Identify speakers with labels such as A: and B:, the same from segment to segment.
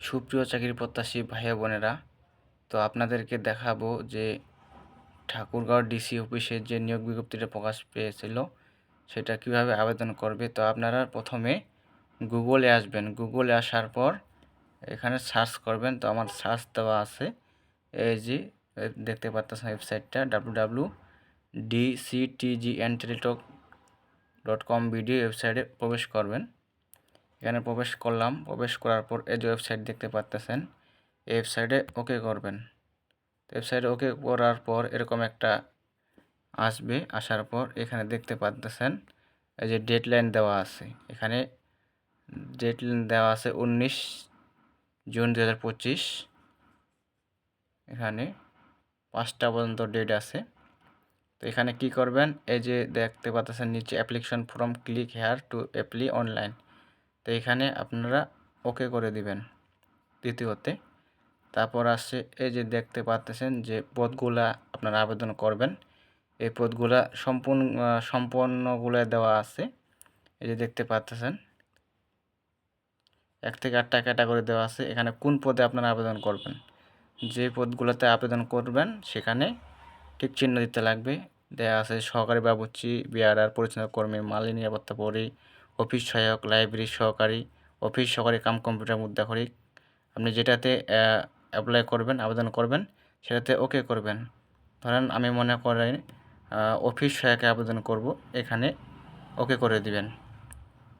A: সুপ্রিয় চাকরি প্রত্যাশী ভাই বোনেরা, তো আপনাদেরকে দেখাবো যে ঠাকুরগাঁও ডিসি অফিসে যে নিয়োগ বিজ্ঞপ্তিটা প্রকাশ পেয়েছিল, সেটা কীভাবে আবেদন করবে। তো আপনারা প্রথমে গুগলে আসবেন। গুগলে আসার পর এখানে সার্চ করবেন। তো আমার সার্চ দেওয়া আছে। এই যে দেখতে পাচ্ছেন ওয়েবসাইটটা W W DCTG Teletalk dot com video ওয়েবসাইটে প্রবেশ করবেন। এখানে প্রবেশ করলাম। প্রবেশ করার পর এই যে ওয়েবসাইট দেখতে পাচ্তেছেন এই ওয়েবসাইটে ওকে করবেন। ওয়েবসাইটে ওকে করার পর এরকম একটা আসবে, আসার পর এখানে দেখতে পাচ্তেছেন এই যে ডেডলাইন দেওয়া আছে। এখানে ডেডলাইন দেওয়া আছে উনিশ জুন দু হাজার পঁচিশ। এখানে পাঁচটা পর্যন্ত ডেট আছে। তো এখানে কি করবেন? এই যে দেখতে পাচ্ছেন নিচে application form click here to apply online তো এখানে আপনারা ওকে করে দিবেন। দ্বিতীয়তে, তারপর আসছে এই যে দেখতে পাচ্তেছেন যে পদগুলা আপনারা আবেদন করবেন। এই পদগুলা সম্পূর্ণ সম্পূর্ণগুলো দেওয়া আছে। এই যে দেখতে পাচ্তেছেন এক থেকে আটটা ক্যাটাগরি দেওয়া আছে। এখানে কোন পদে আপনারা আবেদন করবেন? যে পদগুলোতে আবেদন করবেন, সেখানে ঠিক চিহ্ন দিতে লাগবে। দেওয়া আছে সহকারী বাবুর্চি, বিআরআর পরিচালনা কর্মী মালি নিরাপত্তা পরি অফিস সহায়ক, লাইব্রেরি সহকারী, অফিস সহকারী কাম কম্পিউটার মুদ্রাখরিক আপনি যেটাতে অ্যাপ্লাই করবেন, আবেদন করবেন, সেটাতে ওকে করবেন। ধরেন আমি মনে করেন অফিস সহায়কে আবেদন করব, এখানে ওকে করে দিবেন।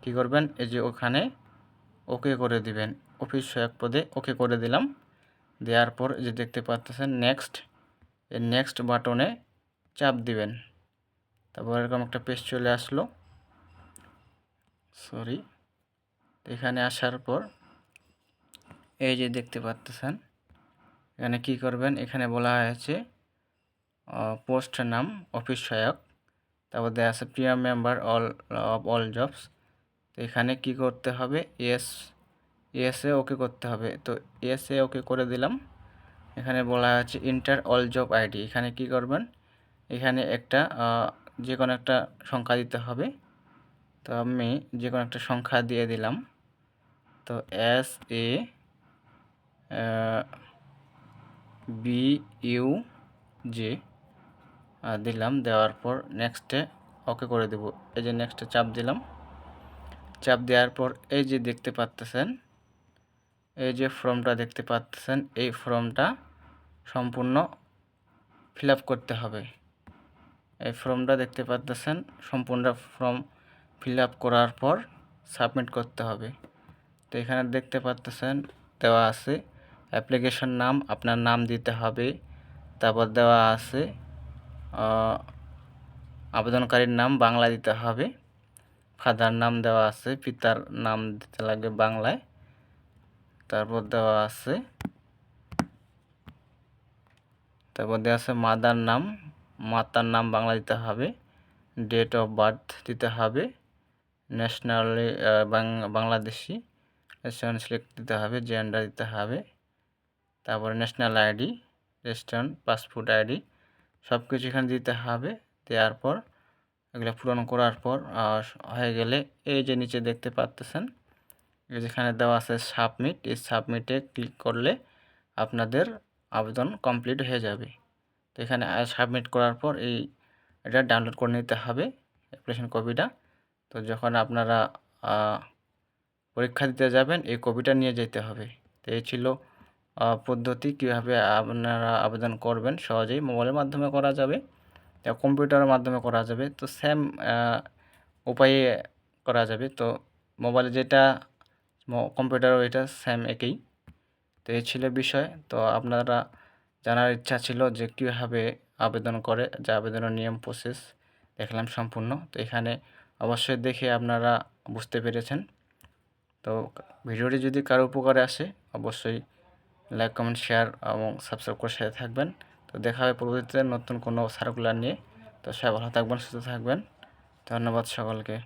A: কি করবেন? এই যে ওখানে ওকে করে দিবেন। অফিস সহায়ক পদে ওকে করে দিলাম। দেওয়ার পর যে দেখতে পাচ্ছেন নেক্সট এই নেক্সট বাটনে চাপ দিবেন। তারপর এরকম একটা পেজ চলে আসলো। সরি, এখানে আসার পর এই যে দেখতে পাচ্ছেন, এখানে কি করবেন, এখানে বলা হয়েছে পোস্ট নাম, অফিস সহায়ক, তারপর দেওয়া আছে প্রিয়ার member all of all jobs, তো এখানে কি করতে হবে, এস, এসে ওকে করতে হবে, তো এসে ওকে করে দিলাম, এখানে বলা আছে ইন্টার অল জব আইডি, এখানে কি করবেন, এখানে একটা যে কোনো একটা সংখ্যা দিতে হবে তো আমি যে কোনো একটা সংখ্যা দিয়ে দিলাম। তো S A B U J দিলাম। দেওয়ার পর নেক্সটে ওকে করে দেব। এই যে নেক্সটে চাপ দিলাম। চাপ দেওয়ার পর এই যে দেখতে পাচ্তেছেন, এই যে ফর্মটা দেখতে পাচ্ছেন এই ফর্মটা সম্পূর্ণ ফিল করতে হবে। এই ফর্মটা দেখতে পাচ্ছেন সম্পূর্ণ ফর্ম ফিল আপ করার পর সাবমিট করতে হবে। তো এখানে দেখতে পাচ্ছেন, দেওয়া আছে। অ্যাপ্লিকেশন নাম, আপনার নাম দিতে হবে। তারপর দেওয়া আছে আবেদনকারীর নাম বাংলা দিতে হবে। ফাদার নাম দেওয়া আছে, পিতার নাম দিতে লাগবে বাংলায়। তারপর দেওয়া আছে, তারপর দেওয়া আছে মাদার নাম, মাতার নাম বাংলা দিতে হবে। ডেট অফ বার্থ দিতে হবে। ন্যাশনালি বাংলাদেশি রেস্টুরেন্ট সিলেক্ট দিতে হবে জেন্ডার দিতে হবে, তারপরে national ID restaurant passport ID সব কিছু এখানে দিতে হবে, দেওয়ার পর, এগুলো পূরণ করার পর হয়ে গেলে এই যে নিচে দেখতে পাচ্তেছেন যেখানে দেওয়া আছে সাবমিট এই সাবমিটে ক্লিক করলে আপনাদের আবেদন কমপ্লিট হয়ে যাবে। তো এখানে সাবমিট করার পর এই এটা ডাউনলোড করে নিতে হবে অ্যাপ্লিকেশন কপিটা তো যখন আপনারা পরীক্ষা দিতে যাবেন, এই কপিটা নিয়ে যেতে হবে। তো এই ছিল পদ্ধতি কীভাবে আপনারা আবেদন করবেন। সহজেই মোবাইলের মাধ্যমে করা যাবে কম্পিউটারের মাধ্যমে করা যাবে। তো সেম উপায়ে করা যাবে। তো মোবাইলে যেটা কম্পিউটার এটা সেম একই। তো এই ছিল বিষয়। তো আপনারা, জানার ইচ্ছা ছিল যে কীভাবে আবেদন করে, যে আবেদনের নিয়ম প্রসেস দেখলাম সম্পূর্ণ। তো এখানে অবশ্যই দেখে আপনারা বুঝতে পেরেছেন। তো ভিডিওটি যদি কারও উপকারে আসে, অবশ্যই লাইক, কমেন্ট, শেয়ার এবং সাবস্ক্রাইব করে সাথে থাকবেন। তো দেখা হবে পরবর্তীতে নতুন কোনো সার্কুলার নিয়ে। তো সবাই ভালো থাকবেন, সুস্থ থাকবেন। ধন্যবাদ সকলকে।